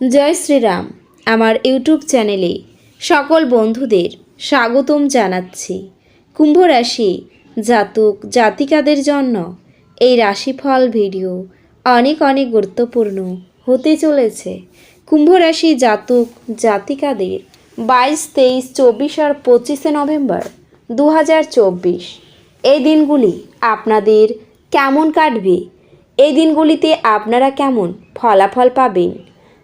জয় শ্রীরাম, আমার ইউটিউব চ্যানেলে সকল বন্ধুদের স্বাগতম জানাচ্ছি। কুম্ভ রাশি জাতক জাতিকাদের জন্য এই রাশিফল ভিডিও অনেক অনেক গুরুত্বপূর্ণ হতে চলেছে। কুম্ভ রাশি জাতক জাতিকাদের বাইশ, তেইশ, চব্বিশ আর পঁচিশে নভেম্বর দু হাজার চব্বিশ। এই দিনগুলি আপনাদের কেমন কাটবে? এই দিনগুলিতে আপনারা কেমন ফলাফল পাবেন?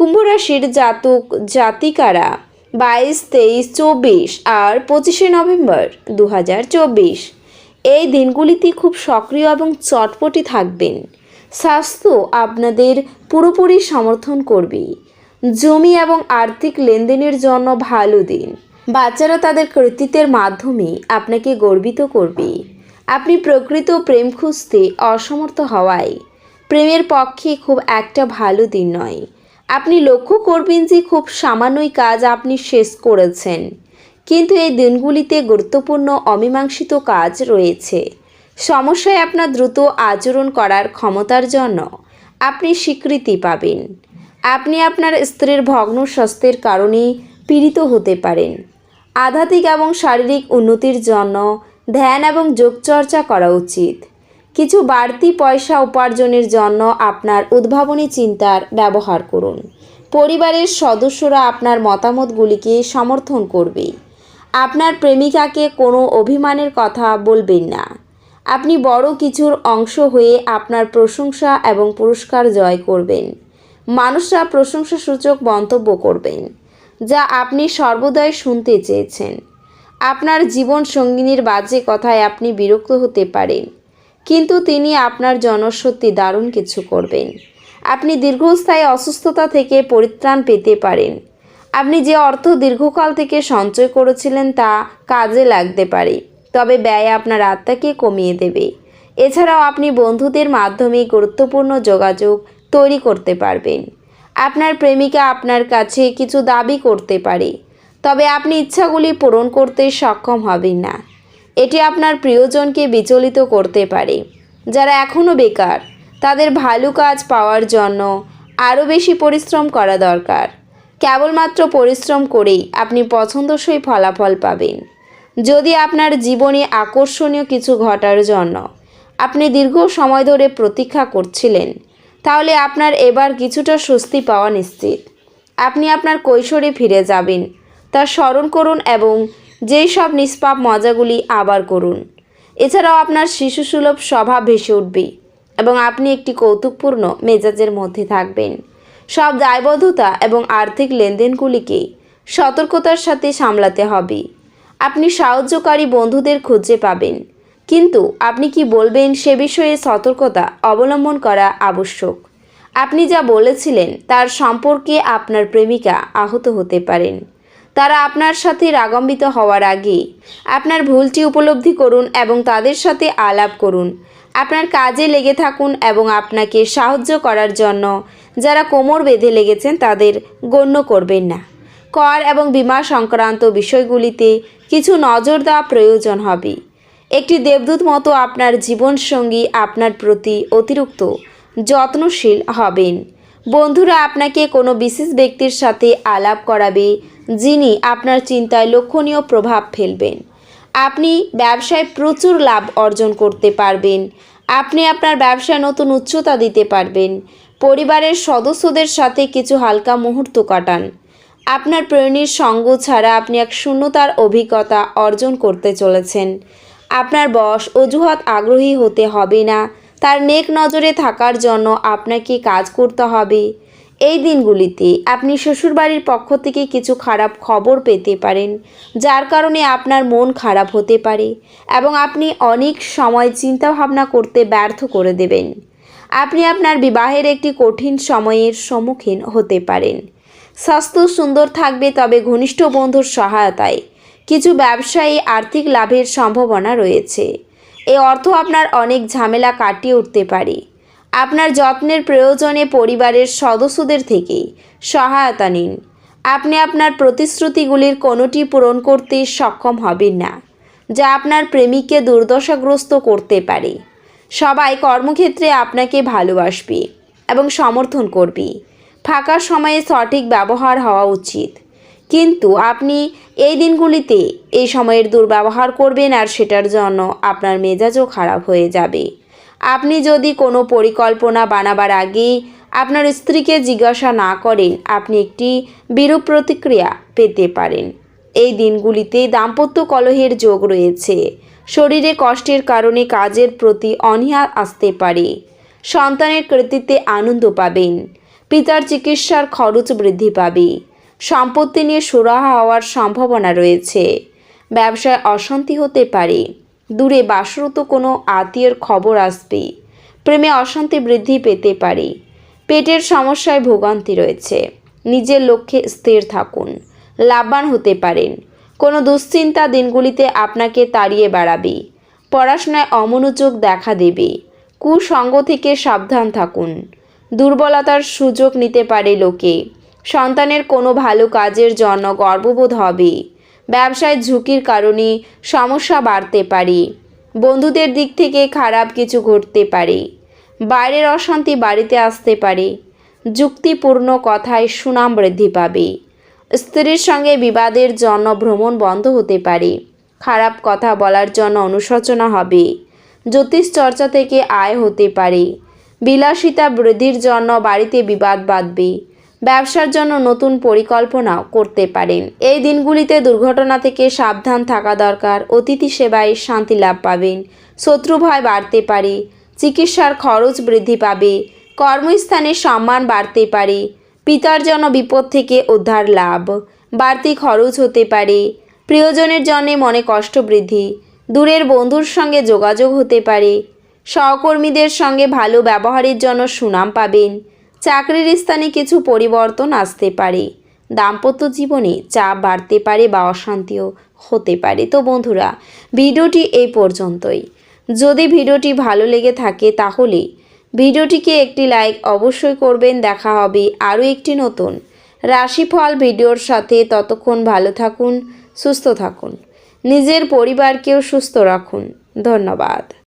কুম্ভরাশির জাতক, জাতিকারা বাইশ, তেইশ, চব্বিশ আর পঁচিশে নভেম্বর দু হাজার চব্বিশ। এই দিনগুলিতে খুব সক্রিয় এবং চটপটি থাকবেন। স্বাস্থ্য আপনাদের পুরোপুরি সমর্থন করবে জমি এবং আর্থিক লেনদেনের জন্য ভালো দিন। বাচ্চারা তাদের কৃতিত্বের মাধ্যমে আপনাকে গর্বিত করবে আপনি প্রকৃত প্রেম খুঁজতে অসমর্থ হওয়ায়। প্রেমের পক্ষে খুব একটা ভালো দিন নয়। আপনি লক্ষ্য করবেন যে খুব সামান্যই কাজ আপনি শেষ করেছেন। কিন্তু এই দিনগুলিতে গুরুত্বপূর্ণ অমীমাংসিত কাজ রয়েছে। সমস্যায় আপনার দ্রুত আচরণ করার ক্ষমতার জন্য আপনি স্বীকৃতি পাবেন। আপনি আপনার স্ত্রীর ভগ্ন স্বাস্থ্যের কারণে পীড়িত হতে পারেন। আধ্যাত্মিক এবং শারীরিক উন্নতির জন্য ধ্যান এবং যোগচর্চা করা উচিত। কিছু বাড়তি পয়সা উপার্জনের জন্য আপনার উদ্ভাবনী চিন্তার ব্যবহার করুন। পরিবারের সদস্যরা আপনার মতামতগুলিকে সমর্থন করবে আপনার প্রেমিকাকে কোনো অভিমানের কথা বলবেন না। আপনি বড় কিছুর অংশ হয়ে আপনার প্রশংসা এবং পুরস্কার জয় করবেন। মানুষরা প্রশংসাসূচক মন্তব্য করবেন, যা আপনি সর্বদাই শুনতে চেয়েছেন। আপনার জীবন সঙ্গিনীর বাজে কথায় আপনি বিরক্ত হতে পারেন। কিন্তু তিনি আপনার জনসত্যি দারুণ কিছু করবেন। আপনি দীর্ঘস্থায়ী অসুস্থতা থেকে পরিত্রাণ পেতে পারেন। আপনি যে অর্থ দীর্ঘকাল থেকে সঞ্চয় করেছিলেন তা কাজে লাগতে পারে, তবে ব্যয় আপনার আত্মাকে কমিয়ে দেবে। এছাড়াও আপনি বন্ধুদের মাধ্যমে গুরুত্বপূর্ণ যোগাযোগ তৈরি করতে পারবেন। আপনার প্রেমিকা আপনার কাছে কিছু দাবি করতে পারে, তবে আপনি ইচ্ছাগুলি পূরণ করতে সক্ষম হবেন না। এটি আপনার প্রিয়জনকে বিচলিত করতে পারে। যারা এখনও বেকার, তাদের ভালো কাজ পাওয়ার জন্য আরও বেশি পরিশ্রম করা দরকার। কেবলমাত্র পরিশ্রম করেই আপনি পছন্দসই ফলাফল পাবেন। যদি আপনার জীবনে আকর্ষণীয় কিছু ঘটার জন্য আপনি দীর্ঘ সময় ধরে প্রতীক্ষা করছিলেন, তাহলে আপনার এবার কিছুটা স্বস্তি পাওয়া নিশ্চিত। আপনি আপনার কৈশোরে ফিরে যাবেন, তা স্মরণ করুন এবং যেই সব নিষ্পাপ মজাগুলি আবার করুন। এছাড়াও আপনার শিশুসুলভ স্বভাব ভেসে উঠবে এবং আপনি একটি কৌতুকপূর্ণ মেজাজের মধ্যে থাকবেন। সব দায়বদ্ধতা এবং আর্থিক লেনদেনগুলিকে সতর্কতার সাথে সামলাতে হবে। আপনি সাহায্যকারী বন্ধুদের খুঁজে পাবেন, কিন্তু আপনি কি বলবেন সে বিষয়ে সতর্কতা অবলম্বন করা আবশ্যক? আপনি যা বলেছিলেন তার সম্পর্কে আপনার প্রেমিকা আহত হতে পারেন। তারা আপনার সাথে রাগম্বিত হওয়ার আগে আপনার ভুলটি উপলব্ধি করুন এবং তাদের সাথে আলাপ করুন। আপনার কাজে লেগে থাকুন এবং আপনাকে সাহায্য করার জন্য যারা কোমর বেঁধে লেগেছেন তাদের গণ্য করবেন না। কর এবং বিমা সংক্রান্ত বিষয়গুলিতে কিছু নজর দেওয়া প্রয়োজন হবে। একটি দেবদূত মতো আপনার জীবনসঙ্গী আপনার প্রতি অতিরিক্ত যত্নশীল হবেন। বন্ধুরা, আপনাকে কোনো বিশেষ ব্যক্তির সাথে আলাপ করাবে যিনি আপনার চিন্তায় লক্ষণীয় প্রভাব ফেলবেন। আপনি ব্যবসায় প্রচুর লাভ অর্জন করতে পারবেন। আপনি আপনার ব্যবসায় নতুন উচ্চতা দিতে পারবেন। পরিবারের সদস্যদের সাথে কিছু হালকা মুহূর্ত কাটান। আপনার প্রেরণীর সঙ্গ ছাড়া আপনি এক শূন্যতার অভিজ্ঞতা অর্জন করতে চলেছেন। আপনার বস অজুহাত আগ্রহী হতে হবে না। তার নেক নজরে থাকার জন্য আপনাকে কাজ করতে হবে। এই দিনগুলিতে আপনি শ্বশুরবাড়ির পক্ষ থেকে কিছু খারাপ খবর পেতে পারেন, যার কারণে আপনার মন খারাপ হতে পারে এবং আপনি অনেক সময় চিন্তাভাবনা করতে ব্যর্থ করে দেবেন। আপনি আপনার বিবাহের একটি কঠিন সময়ের সম্মুখীন হতে পারেন। স্বাস্থ্য সুন্দর থাকবে তবে ঘনিষ্ঠ বন্ধুর সহায়তায় কিছু ব্যবসায়ী আর্থিক লাভের সম্ভাবনা রয়েছে। এই অর্থ আপনার অনেক ঝামেলা কাটিয়ে উঠতে পারে। আপনার যত্নের প্রয়োজনে পরিবারের সদস্যদের থেকে সহায়তা নিন। আপনি আপনার প্রতিশ্রুতিগুলির কোনোটি পূরণ করতে সক্ষম হবেন না, যা আপনার প্রেমিককে দুর্দশাগ্রস্ত করতে পারে। সবাই কর্মক্ষেত্রে আপনাকে ভালোবাসবে এবং সমর্থন করবে। ফাঁকা সময়ে সঠিক ব্যবহার হওয়া উচিত। কিন্তু আপনি এই দিনগুলিতে এই সময়ের দুর্ব্যবহার করবেন আর সেটার জন্য আপনার মেজাজও খারাপ হয়ে যাবে। আপনি যদি কোনো পরিকল্পনা বানাবার আগেই আপনার স্ত্রীকে জিজ্ঞাসা না করেন, আপনি একটি বিরূপ প্রতিক্রিয়া পেতে পারেন। এই দিনগুলিতে দাম্পত্য কলহের যোগ রয়েছে। শরীরে কষ্টের কারণে কাজের প্রতি অনীহা আসতে পারে। সন্তানের কৃতিত্বে আনন্দ পাবেন। পিতার চিকিৎসার খরচ বৃদ্ধি পাবে। সম্পত্তি নিয়ে সুরাহা হওয়ার সম্ভাবনা রয়েছে। ব্যবসায় অশান্তি হতে পারে। দূরে বাসরত কোনো আত্মীয়ের খবর আসবে। প্রেমে অশান্তি বৃদ্ধি পেতে পারে। পেটের সমস্যায় ভোগান্তি রয়েছে। নিজের লক্ষ্যে স্থির থাকুন। লাভবান হতে পারেন। কোনো দুশ্চিন্তা দিনগুলিতে আপনাকে তাড়িয়ে বেড়াবে। পড়াশোনায় অমনোযোগ দেখা দেবে। কুসঙ্গ থেকে সাবধান থাকুন। দুর্বলতার সুযোগ নিতে পারে লোকে। সন্তানের কোনো ভালো কাজের জন্য গর্ববোধ হবে। ব্যবসায় ঝুঁকির কারণে সমস্যা বাড়তে পারে। বন্ধুদের দিক থেকে খারাপ কিছু ঘটতে পারে। বাইরের অশান্তি বাড়িতে আসতে পারে। যুক্তিপূর্ণ কথায় সুনাম বৃদ্ধি পাবে। স্ত্রীর সঙ্গে বিবাদের জন্য ভ্রমণ বন্ধ হতে পারে। খারাপ কথা বলার জন্য অনুশোচনা হবে। জ্যোতিষ চর্চা থেকে আয় হতে পারে। বিলাসিতা বৃদ্ধির জন্য বাড়িতে বিবাদ বাঁধবে। ব্যবসার জন্য নতুন পরিকল্পনাও করতে পারেন। এই দিনগুলিতে দুর্ঘটনা থেকে সাবধান থাকা দরকার। অতিথি সেবায় শান্তি লাভ পাবেন। শত্রু ভয় বাড়তে পারে। চিকিৎসার খরচ বৃদ্ধি পাবে। কর্মস্থানে সম্মান বাড়তে পারে। পিতার জন্য বিপদ থেকে উদ্ধার লাভ। বাড়তি খরচ হতে পারে। প্রিয়জনের জন্যে মনে কষ্ট বৃদ্ধি। দূরের বন্ধুর সঙ্গে যোগাযোগ হতে পারে। সহকর্মীদের সঙ্গে ভালো ব্যবহারের জন্য সুনাম পাবেন। চাকরির স্থানে কিছু পরিবর্তন আসতে পারে। দাম্পত্য জীবনে চাপ বাড়তে পারে বা অশান্তিও হতে পারে। তো বন্ধুরা, ভিডিওটি এই পর্যন্তই। যদি ভিডিওটি ভালো লেগে থাকে তাহলে ভিডিওটিকে একটি লাইক অবশ্যই করবেন। দেখা হবে আরও একটি নতুন রাশিফল ভিডিওর সাথে। ততক্ষণ ভালো থাকুন, সুস্থ থাকুন। নিজের পরিবারকেও সুস্থ রাখুন। ধন্যবাদ।